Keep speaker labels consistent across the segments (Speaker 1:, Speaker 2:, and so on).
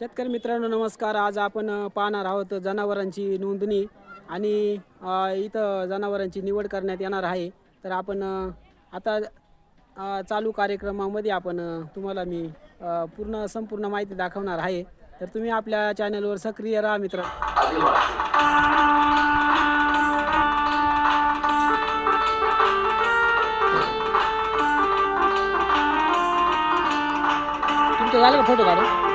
Speaker 1: शेतकरी मित्रांनो नमस्कार. आज आपण पाहणार आहोत जनावरांची नोंदणी आणि इथं जनावरांची निवड करण्यात येणार आहे. तर आपण आता चालू कार्यक्रमामध्ये आपण तुम्हाला मी पूर्ण संपूर्ण माहिती दाखवणार आहे. तर तुम्ही आपल्या चॅनलवर सक्रिय राहा मित्र. तुमचं झालं का फोटो काढून?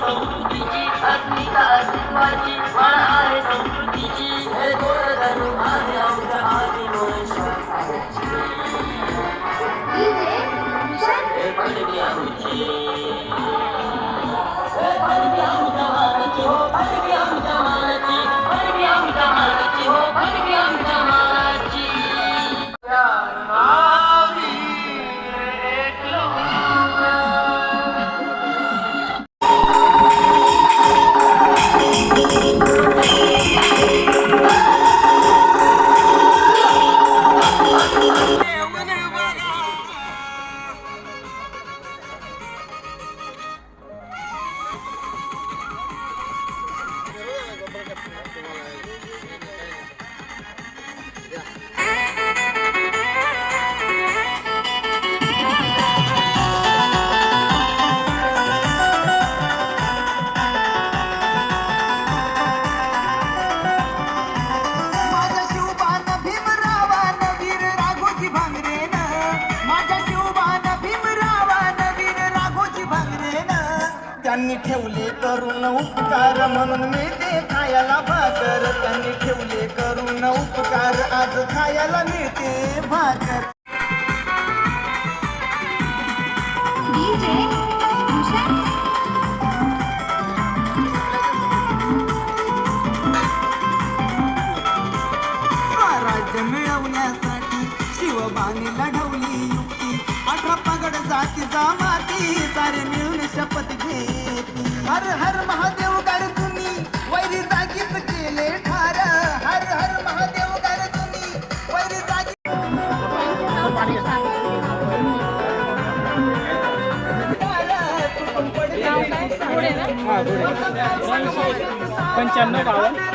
Speaker 2: संस्कृतीची अस्मिता अस्तित्वाची फळ आहे
Speaker 3: Música त्यांनी ठेवले करून उपकार म्हणून मी ते खायला भाकर. त्यांनी ठेवले करून उपकार आज खायला मिळते भाकर. स्वराज्य मिळवण्यासाठी शिवबानी लढवली युक्ती अठरा पगड जातीचा माती सारे मिळून शपथ घेतली. हर हर महादेव तुम्ही वैरी जागीच केले ठार. हर हर महादेव तुम्ही वैरी जागी
Speaker 1: पंच्याण्णव बावन्न.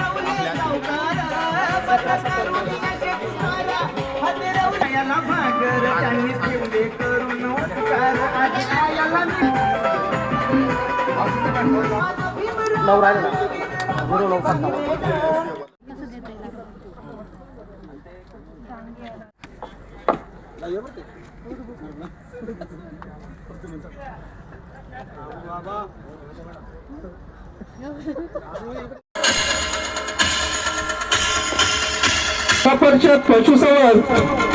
Speaker 3: भागर त्यांनी ठेवले करून उपकार आज
Speaker 4: परिषद पशुसंवर्धन.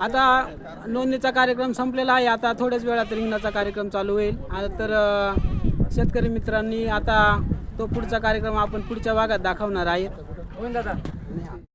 Speaker 1: आता नोंदणीचा कार्यक्रम संपलेला आहे. आता थोड्याच वेळात रिंगणाचा कार्यक्रम चालू होईल. तर शेतकरी मित्रांनी आता तो पुढचा कार्यक्रम आपण पुढच्या भागात दाखवणार आहेत